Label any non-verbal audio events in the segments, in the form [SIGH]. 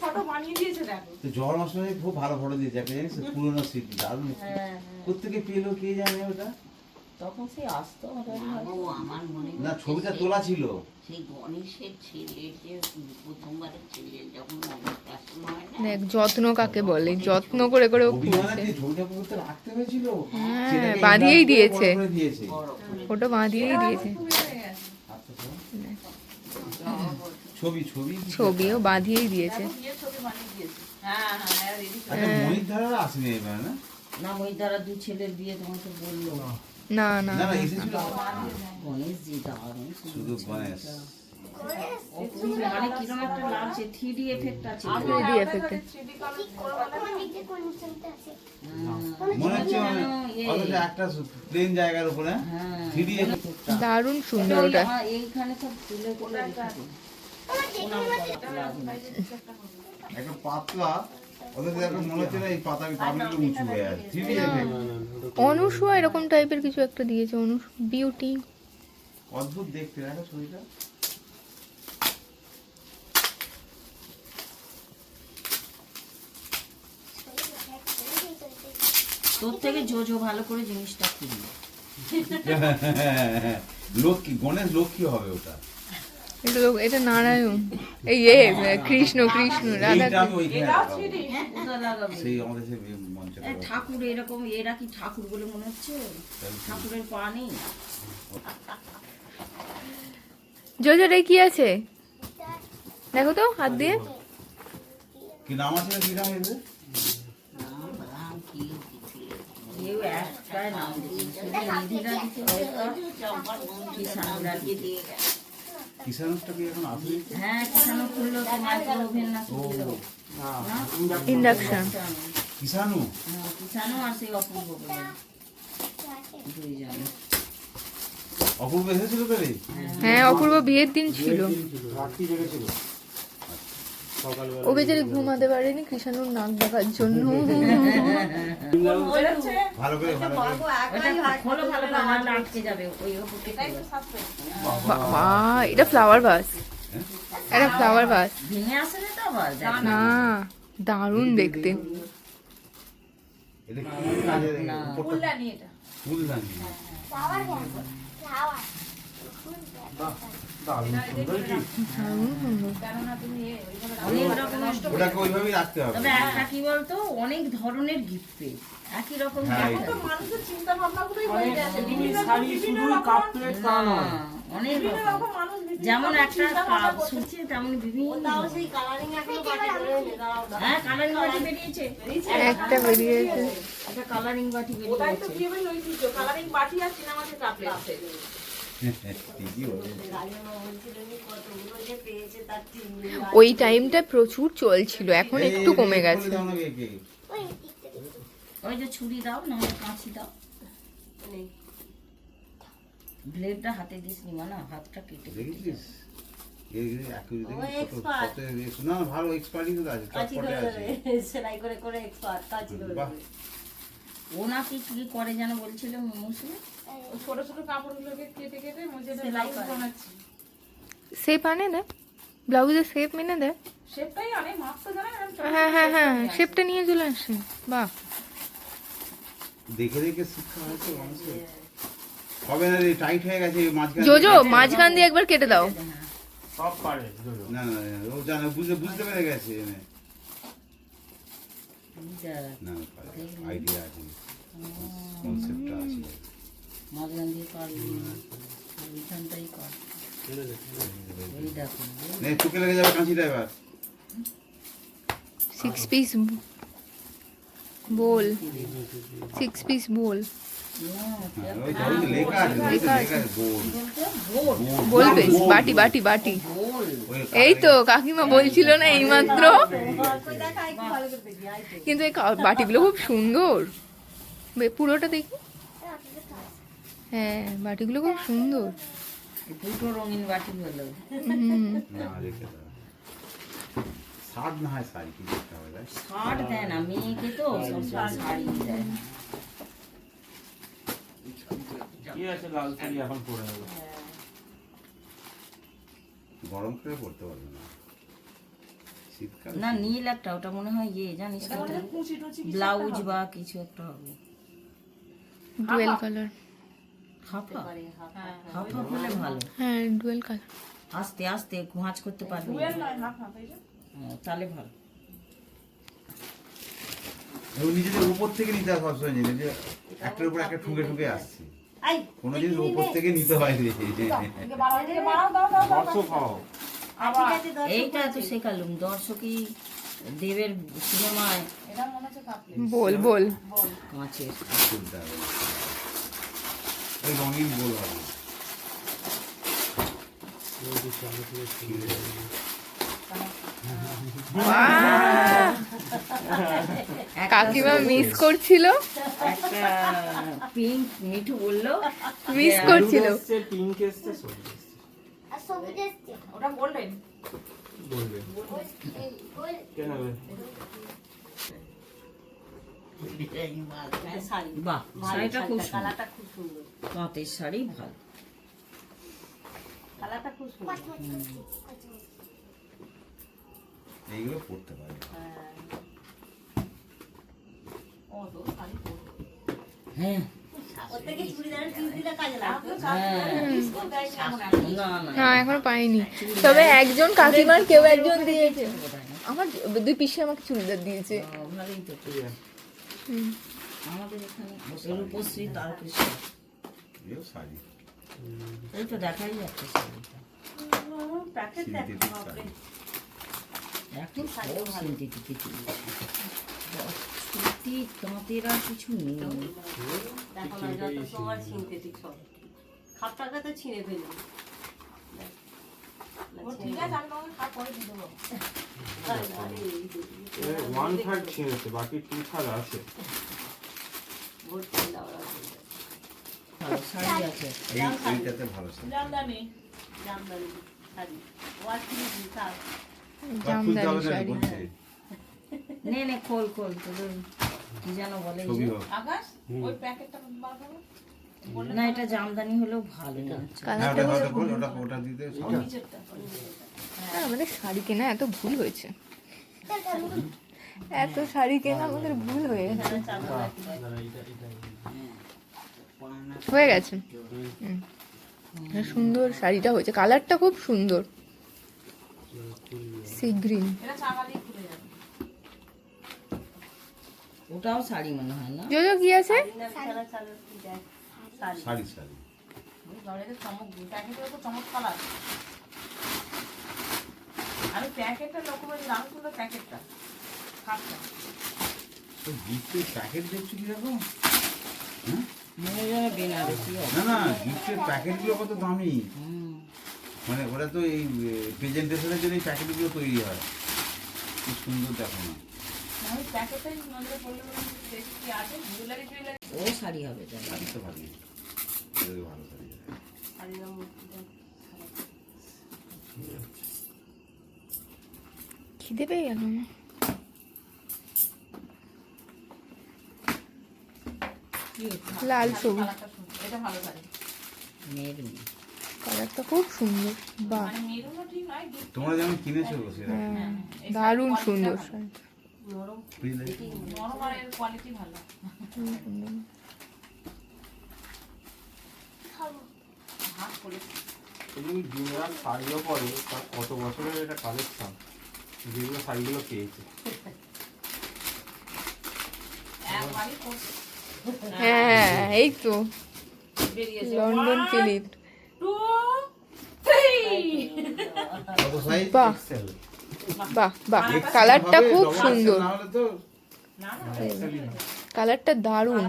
Photo জল মশলা খুব ভালো ফটো দিয়েছে একটা জানিস? পুরোনো স্মৃতি দারুণ হ্যাঁ, কোথেকে পেল কে জানে ওটা? তখন সেই আসতো আমার মনে না ছবিটা তোলা ছিল। সেই গণেশের ছেলে যে প্রথমবারের ছেলে যখন অন্নপ্রাশন হয় না দেখ যত্ন কাকে বলে? যত্ন করে করে ও খুলছে হ্যাঁ, বাঁধিয়েই দিয়েছে। ওটা বাঁধিয়েই দিয়েছে। আচ্ছা, ছবি ছবি ছবিও বাঁধিয়েই দিয়েছে। হ্যাঁ হ্যাঁ রেডি আচ্ছা না? না ওই দ্বারা দু ছেলের বিয়ে তোমাকে বলল। না। না না না এসেছিল গণেশ জি দারুণ শুধু গণেশ। অপূর্ব, কিরম একটা লাগছে থ্রি এফেক্ট আছে। 3D effect এ। হচ্ছে। অথচ একটা প্লেন জায়গার উপরে হ্যাঁ। থ্রিডি দারুণ সুন্দর ওটা। এইখানে সব তুলে একটা পাতলা মনে হয়ে আছে। থ্রিডি এফেক্ট অনুসুয়া এরকম টাইপের কিছু একটা দিয়েছে অনুস বিউটি অদ্ভুত দেখতে দেখো ছবিটা। তোর থেকে জোজো ভালো করে জিনিসটা কিনবে। [LAUGHS] লক্ষ্মী গণেশ লক্ষ্মী হবে ওটা। এটা এটা নারায়ণ। এই এ কৃষ্ণ কৃষ্ণ রাধা এইটা আমি ওইখানে এটাও লাগাবো। 3D কোথায় লাগাবে সেই আমাদের সেই মঞ্চে এ, ঠাকুর এরকম এরা কি ঠাকুর বলে মনে হচ্ছে? ঠাকুরের পা নেই? জোজোরে কি আছে? দেখো তো হাত দিয়ে। কি নাম আছে কি নাম এদের? নাম একটাই দিয়েছে। কিষানুষটা কি এখন আসেনি হ্যাঁ কিষানো খুললো তো মাইক্রো ওভেন না কি ইন্ডাকশন। কিষানু হ্যাঁ, কিষানো আর সেই অপূর্ব বলে। দুইজনে অপূর্ব এসেছিল তো রে হ্যাঁ অপূর্ব বিয়ের দিন ছিল। ও বেচারি ঘুমাতে পারেনি কৃষাণুর নাক দেখার জন্য। বাবা এটা ফ্লাওয়ার ভাস এটা ফ্লাওয়ার ভাস না দারুণ দেখতে। ফুলদানি এটা। ফুলদানি। দারুণ সুন্দর ওটাকে ওইভাবেই রাখতে হবে। তবে একটা কি বলতো অনেক ধরনের গিফট একই রকম হ্যাঁ। মানুষের চিন্তা ভাবনাগুলোই হয়ে গেছে অনেক রকম। যেমন একটা কাপ শুনছে তেমন বিভিন্ন। হ্যাঁ কালারিং বাটি বেরিয়েছে। একটা বেরিয়েছে। একটা কালারিং বাটি বেরিয়েছে। বিয়ে বাড়ির ঐতিহ্য কালারিং বাটি আর সিনেমাতে কাপড় আছে ঠিকই বলেছে। ওই টাইমটা প্রচুর চলছিল এখন একটু কমে গেছে? ওই যে ছুরি দাও না কাঁচি দাও। ব্লেডটা হাতে দিস নি হাতটা কেটে ভালো এক্সপার্টই তো আছে সেলাই করে করে এক্সপার্ট কাজ করে ও নাকি কি করে যেন বলছিল মুসলিম ছোট ছোট কাপড়গুলোকে কেটে কেটে বানাচ্ছি। শেপ আনে দেয় ব্লাউজের শেপ মেনে দেয় সেটাই অনেক মাপ তো জানা হ্যাঁ হ্যাঁ হ্যাঁ। শেপটা নিয়ে চলে আসে। বাহ। দেখে দেখে শিক্ষা হয়েছে মানুষের। হবে না রে টাইট হয়ে গেছে মাঝখানে জোজো মাঝখান দিয়ে একবার কেটে দাও। সব পারে জোজো। না না না, ও জানে বুঝতে বুঝতে পেরে গেছে এনে। না আইডিয়া আছে কনসেপ্টটা আছে মাঝখান দিয়ে পারবি না ওইখানটাই কর এই দেখো নে চোখে লেগে যাবে কাঁচিটা এবার six piece bowl six piece bowl হ্যাঁ, ওই তো, ওই তো লেখা আছে ওই তো লেখা আছে বোর্ড বোল বোল বেশ বাটি বাটি বাটি। এই তো কাকিমা বলছিল না এইমাত্র। কিন্তু এই কা- বাটিগুলো খুব সুন্দর। বে- পুরোটা দেখি। হ্যাঁ বাটিগুলো খুব সুন্দর। দুটো রঙিন বাটি হলো হুম। না হয় শাড়ি কি দেখতে হবে? শার্ট দেয় না মেয়েকে তো শাড়ি দেয়। কি আছে লাল শাড়ি এখন পরে নেব। গরম করে পড়তে পারবে না। শীতকাল না নীল একটা ওটা মনে হয় ইয়ে জানিস মনে হয় ব্লাউজ বা কিছু একটা হবে। ডুয়েল কালার হাফা হ্যাঁ হাফা হলে ভালো। হ্যাঁ ডুয়েল কালার আস্তে আস্তে ভাঁজ করতে পারবি। হ্যাঁ, তাহলে ভালো। এবং নিজেদের উপর থেকে নিতে হয় সবসময় জিনিস যে একটার উপর একটা ঠুকে ঠুকে আসছে। কোনো জিনিস উপর থেকে নিতে হয় এইটা তো শেখালুম দর্শকই দেবের সিনেমায় এটা মনে হচ্ছে কাপড়। বল বল। কাঁচের। ওই রঙিন বল হবে। কাকিমা মিস করছিল? পিঙ্ক মিঠু বলল মিস করছিল? পিঙ্ক এসছে ওটা বললেন বলবে কেন শাড়ি বাহ শাড়িটা খুব সুন্দর। খুব সুন্দর। তাঁতের শাড়ি ভালো। কালারটা খুব সুন্দর। এইগুলো পড়তে পারে। হ্যাঁ। না এখনও পাইনি। তবে একজন কাকিমার কেউ একজন দিয়েছে। আমার দুই পিসি আমাকে চুড়িদার দিয়েছে। এই তো দেখাই যাচ্ছে শাড়িটা প্যাকেট দেখ সিনথেটিক বাপরে। শাড়ি এখন সব সিনথেটিকে চলেছে সত্যি তাঁতের আর কিছু নেই। দেখো না যত তোমার সিনথেটিক সব। খাপটাকে তো ছিঁড়ে ফেলবে। ঠিক আছে আমি তোমাকে খাপ করে দিয়ে দেবো। ওয়ান থার্ড ছিঁড়েছে বাকি টু থার্ড আছে। দেওয়া শাড়ি আছে। এই এইটাতে ভালো শাড়ি। জামদানি। জামদানি শাড়ি। জামদানি শাড়ি নে নে খোল খোল তোদের কি যেন বলে এই ছবি যে? হোক আকাশ ওই প্যাকেটটা বার করো। না এটা জামদানি হলেও ভালো হ্যাঁ আমাদের শাড়ি কেনা এত ভুল হয়েছে। এত শাড়ি কেনা আমাদের ভুল হয়ে গেছে হয়ে গেছে। হুম। সুন্দর শাড়িটা হয়েছে কালারটা খুব সুন্দর। যাবে। ওটাও শাড়ি মনে হয় না? জোজো কি আছে? শাড়ি শাড়ি আমি প্যাকেটটা লক্ষ্য করি প্যাকেটটা। গিফটের প্যাকেট দেখছ কীরকম? হ্যাঁ? মনে না না গিফটের প্যাকেটগুলো কত দামি। হুম। মানে ওরা তো এই প্রেজেন্টেশনের জন্য এই প্যাকেটগুলো তৈরি হয়। খুব সুন্দর দেখো না। ও শাড়ি হবে শাড়ি তো ভালো। ভালো শাড়ি খিদে পেয়ে গেল। আমার। লাল সবুজ। এটা ভালো শাড়ি। মেরুন কালারটা খুব সুন্দর gift তোমরা যেমন কিনেছো হ্যাঁ দারুণ সুন্দর কোয়ালিটি ভালো তুমি শাড়িও পরে তার কত বছরের এটা কালেকশন যেগুলো শাড়িগুলো পেয়েছে। হ্যাঁ এই তো। লন্ডন ফিলিপ বাহ। বাহ বাহ। কালারটা খুব সুন্দর। কালারটা দারুণ।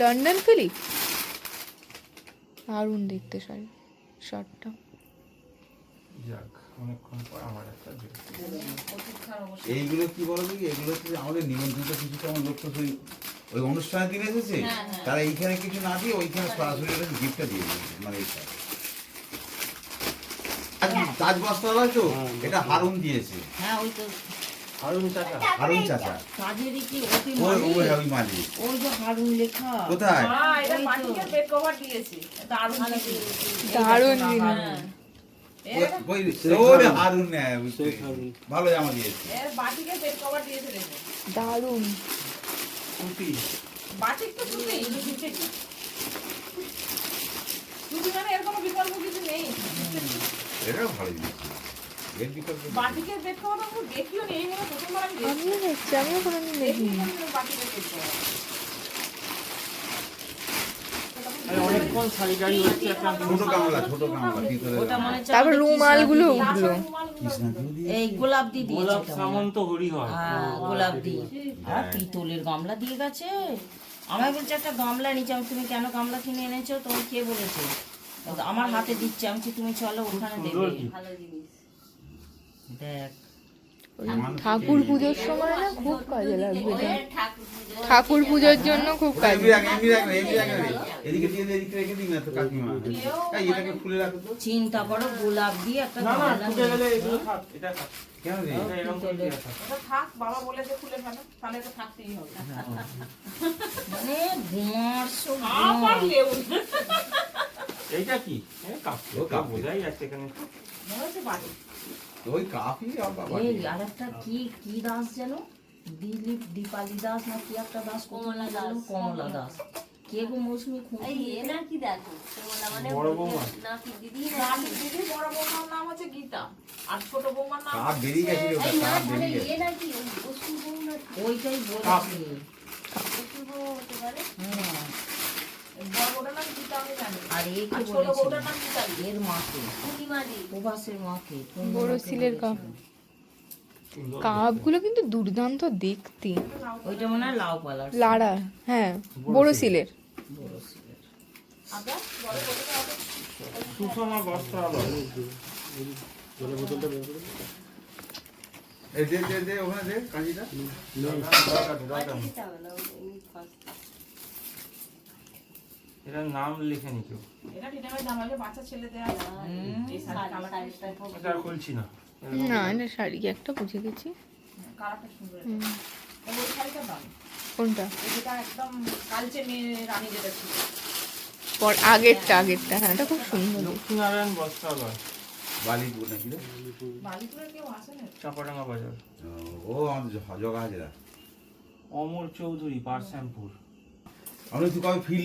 লন্ডন ফিলিপ দারুণ দেখতে শাড়ি শার্টটা। যাক অনেকক্ষণ পর আমার একটা dress। প্রতীক্ষার অবশ্য এইগুলো কি বলো দেখি? এগুলো আমাদের নিমন্ত্রিত কিছু কেমন লোক তো ওই অনুষ্ঠানের দিন এসেছে? তারা এইখানে কিছু না দিয়ে ওইখানে সরাসরি গিফটটা দিয়ে দিয়েছে মানে এইটা। তো এটা হারুন দিয়েছে। হ্যাঁ ওই তো। হারুন চাচা। হারুন চাচা। কাজেরই কি ওই ওই ওই মালিক। ওই যে হারুন লেখা। কোথায়? হ্যাঁ এটা পাটিকে বেড কভার দিয়েছি। দারুণ দারুণ হ্যাঁ। ওই হারুন। হারুন নেয়, বুঝতে শেখ পেরেছি। হারুন। ভালো জামা দিয়েছে। এর বাটিকে বেড কভার দিয়েছে দারুণ। বাটিক তো সুতি মানে এর কোনো বিকল্প কিছু নেই এটাও ভালো জিনিস এর বিকল্প বাটিকের বেড কভার তো দেখিও নেই এই মনে প্রথমবার আমি আমিও দেখছি আমিও কোনোদিন দেখিনি। দেখিনি বাটিকের বেড কভার। আরে অনেকক্ষণ শাড়ি গাড়ি হচ্ছে একটা ছোট কামলা ছোট কামলা ভিতরে ওটা হচ্ছে তারপর আমাদের রুমালগুলো উঠল। কৃষ্ণাকেও দিদি। দিয়ে এই গোলাপ দিয়ে গোলাপ এটা। সামন্ত হরি গোলাপ দিয়ে আর পিতলের গামলা দিয়ে গেছে। আমায় বলছে একটা গামলা নিচে আমি তুমি কেন গামলা কিনে এনেছো? তোমার কে বলেছে? আমার হাতে দিচ্ছে আমি তুমি চলো ওখানে দেবে। ভালো জিনিস। দেখ। ঠাকুর পুজোর সময় না খুব কাজে লাগবে। ঠাকুর পুজো পুজোর জন্য খুব কাজে এমনি রাখ, এমনি রাখ না, এমনি রাখ না রে। এদিকে দিয়ে দে, এদিকে রেখে দিন না তো কাকিমা। এই, এটাকে খুলে রাখো। তো চিন্তা করো গোলাপ দিয়ে একটা মানে গুমার সব আবার লেবু এইটা কি? কাপ ও কাপ। বোঝাই যাচ্ছে এখানে। ওই কাপই আর এই আর একটা কি কি দাস যেন? দিলীপ দীপালি দাস না কি একটা দাস? কমলা দাস। কমলা দাস। কে গো মৌসুমি খুব এই কি দেখো? তোমরা মানে বড় বৌমা। নাকি দিদি? রানীর দিদি বড় বৌমার নাম হচ্ছে গীতা। আর ছোট বৌমার নাম কাপ বেরিয়ে গেছিল ওটা কাপ বেরিয়ে এ গেছে। নাকি? ওই বসু ওইটাই বলেছি। বসু বউ হতে পারে? হ্যাঁ বড় বৌটার নাম গীতা আমি জানি আর একে বলেছি বৌটার নাম গীতা এর মাকে। প্রভাসের মাকে বড় সিলের কাপ। কাপগুলো কিন্তু দুর্দান্ত দেখতে। ওইটা মনে হয় লাউ পালার লাড়া হ্যাঁ বড় সিলের। বড় সিলের। এই দে দে দে ওখানে দে কাঁচিটা আচ্ছা দিতে হবে না এমনি ফার্স্ট এটার নাম লিখে নি কেউ এটা ঠিটামের জামা যে বাচ্চা ছেলে দেয়া এই শাড়ি কালার এটা আর খুলছি না। না এটা শাড়ি একটা বুঝে গেছি। কালারটা সুন্দর ওই শাড়িটার দাম? কোনটা? এই একদম কালচে মেয়ে রানী যেটা ছিল। পর আগেরটা আগেরটা হ্যাঁ এটা খুব সুন্দর। লক্ষ্মীনারায়ণ বস্ত্রালয়। বালিপুর নাকি রে? বালিপুরের কেউ আসে না? চাপাডাঙ্গা বাজার। ও জগা হাজরা অমর চৌধুরী পারশ্যামপুর। আমি তুই কবে ফিল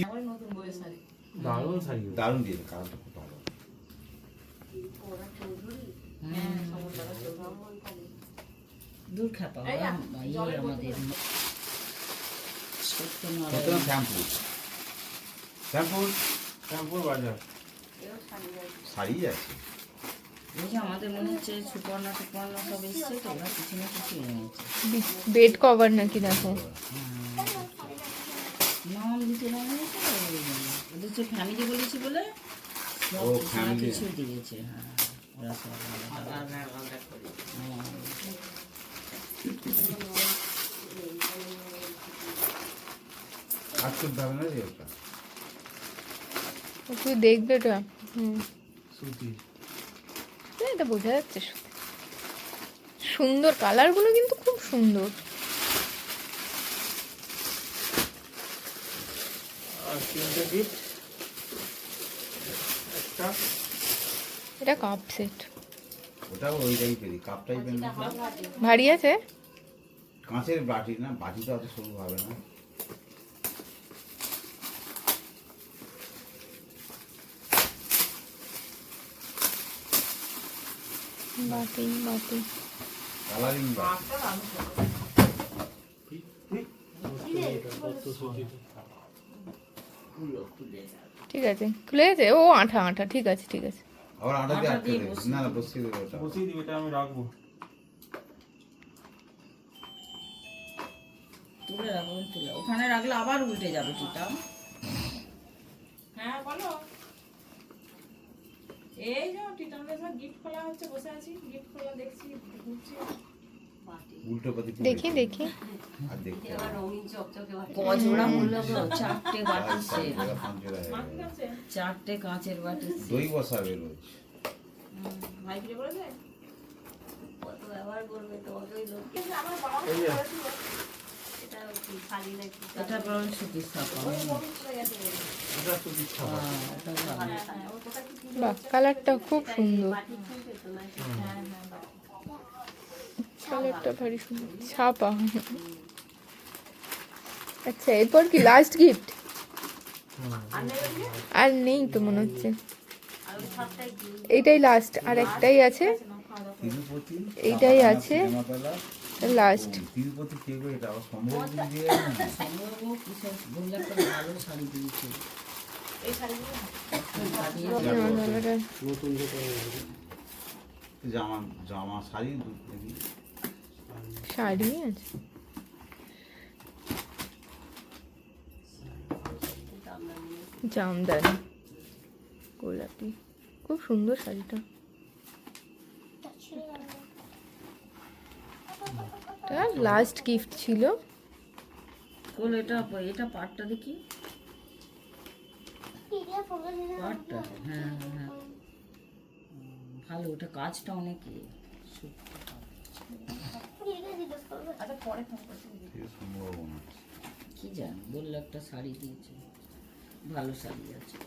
দারুণ শাড়ি। দারুণ দিয়েছে কালারটা খুব ভালো। হ্যাঁ দূর খাপা আমাদের। শ্যাম্পুর বাজার। শাড়ি আছে। আমাদের মনে হচ্ছে সুপর্ণা টুপর্ণা সব এসছে তো ওরা কিছু না কিছু এনেছে। বেড কভার নাকি দেখো। নাম দিতে ওদের ফ্যামিলি বলেছি বলে ও, কিছু দিয়েছে হ্যাঁ ওরা সব। হ্যাঁ। না ওটা দেখবে এটা হুম। সুতি এটা বোঝা যাচ্ছে সুন্দর কালারগুলো কিন্তু খুব সুন্দর। আর তিনটে গিফট একটা এটা কাপ সেট ওটাও ওই টাইপেরই কাপ টাইপের না ভারী আছে কাঁচের বাটি না বাটিটা অত সরু হবে না বাটি বাটি কালারিং বাটি। ঠিক আছে খুলে গেছে? ও আঠা আঠা ঠিক আছে ঠিক আছে। আবার আটা দিয়ে আটকে দেবে। না না বসিয়ে দেবে ওটা। বসিয়ে দিবি এটা আমি রাখব। তুলে রাখো তুলে ওখানে রাখলে আবার উল্টে যাবে টিটা হ্যাঁ বলো। এই যে টিটানদের সব গিফট খোলা হচ্ছে বসে আছি। গিফট খোলা দেখছি ঘুরছি। দেখি দেখি। বাটি কজোড়া গো চারটে পাঁচজোড়া হয়ে। চারটে কাঁচের সেট দই বসাবে রোজ। এটা বরং সুতির ছাপা। বাহ কালারটা খুব সুন্দর মাটির কিনতে তো নাকি কালারটা ভারী সুন্দর। ছাপা। আচ্ছা এরপর কি লাস্ট গিফট আর নেই তো মনে হচ্ছে। এইটাই লাস্ট আর একটাই আছে। এইটাই আছে। লাস্ট জামা জামা শাড়ি। শাড়ি আছে জামদানি, গোলাপি, খুব সুন্দর শাড়িটা। লাস্ট গিফট ছিল। এটা এটা পাটটা দেখি। পাটটা হ্যাঁ হ্যাঁ। ভালো, ওটা কাজটা অনেক কি জান বলল একটা শাড়ি দিয়েছে ভালো শাড়ি আছে।